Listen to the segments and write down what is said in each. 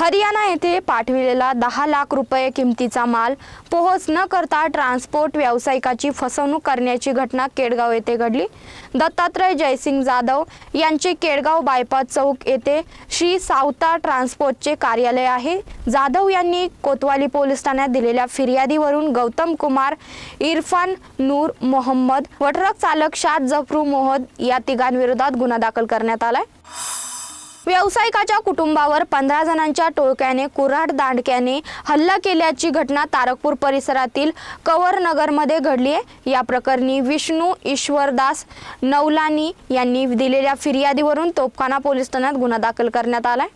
हरियाणा येथे पाठविलेला दहा लाख रुपये किमतीचा माल पोहोच न करता ट्रान्सपोर्ट व्यावसायिकाची फसवणूक करण्याची घटना केडगाव येथे घडली. दत्तात्रय जयसिंग जाधव यांचे केडगाव बायपास चौक येथे श्री सावता ट्रान्सपोर्टचे कार्यालय आहे. जाधव यांनी कोतवाली पोलीस ठाण्यात दिलेल्या फिर्यादीवरून गौतम कुमार इरफान नूर मोहम्मद व ट्रक चालक शाद जफरू मोहद या तिघांविरोधात गुन्हा दाखल करण्यात आलाय. व्यावसायिकाच्या कुटुंबावर पंधरा जणांच्या टोळक्याने कुऱ्हाड दांडक्याने हल्ला केल्याची घटना तारकपूर परिसरातील कवरनगरमध्ये घडली आहे. या प्रकरणी विष्णू ईश्वरदास नवलानी यांनी दिलेल्या फिर्यादीवरून तोपखाना पोलीस ठाण्यात गुन्हा दाखल करण्यात आलाय.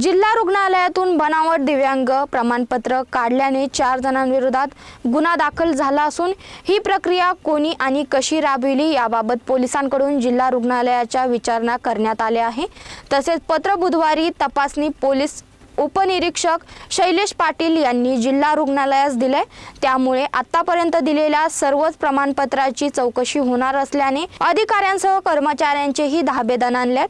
जिल्हा रुग्णालयातून बनावट दिव्यांग प्रमाणपत्र काढल्याने चार जणांविरोधात गुन्हा दाखल झाला असून ही प्रक्रिया कोणी आणि कशी राबविली याबाबत पोलिसांकडून जिल्हा रुग्णालयाच्या विचारणा करण्यात आल्या आहे. तसेच पत्र बुधवारी तपासणी पोलीस उपनिरीक्षक शैलेश पाटील यांनी जिल्हा रुग्णालयास दिले त्यामुळे आतापर्यंत दिलेल्या सर्वच प्रमाणपत्राची चौकशी होणार असल्याने अधिकाऱ्यांसह कर्मचाऱ्यांचेही धाबे दणाणलेत.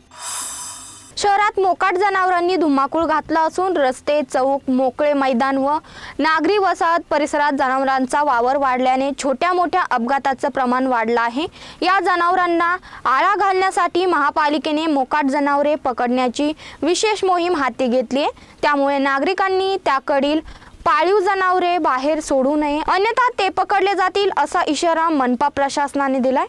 शहरात मोकाट जनावरांनी धुमाकूळ घातला असून रस्ते चौक मोकळे मैदान व नागरी वसाहत परिसरात जनावरांचा वावर वाढल्याने छोट्या मोठ्या अपघाताचं प्रमाण वाढलं आहे. या जनावरांना आळा घालण्यासाठी महापालिकेने मोकाट जनावरे पकडण्याची विशेष मोहीम हाती घेतली आहे. त्यामुळे नागरिकांनी त्याकडील पाळीव जनावरे बाहेर सोडू नये. अन्यथा ते पकडले जातील असा इशारा मनपा प्रशासनाने दिलाय.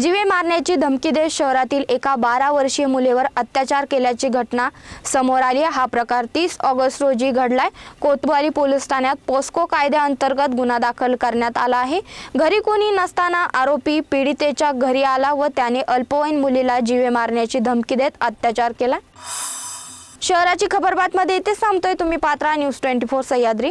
जीवे मारण्याची धमकी देत शहरातील एका बारा वर्षीय मुलीवर अत्याचार केल्याची घटना समोर आली आहे. हा प्रकार तीस ऑगस्ट रोजी घडलाय. कोतवाली पोलीस ठाण्यात पोस्को कायद्याअंतर्गत गुन्हा दाखल करण्यात आला आहे. घरी कोणी नसताना आरोपी पीडितेच्या घरी आला व त्याने अल्पवयीन मुलीला जीवे मारण्याची धमकी देत अत्याचार केला. शहराची खबरबातमध्ये इथे थांबतोय. तुम्ही पात्रा न्यूज ट्वेंटी फोर सह्याद्री.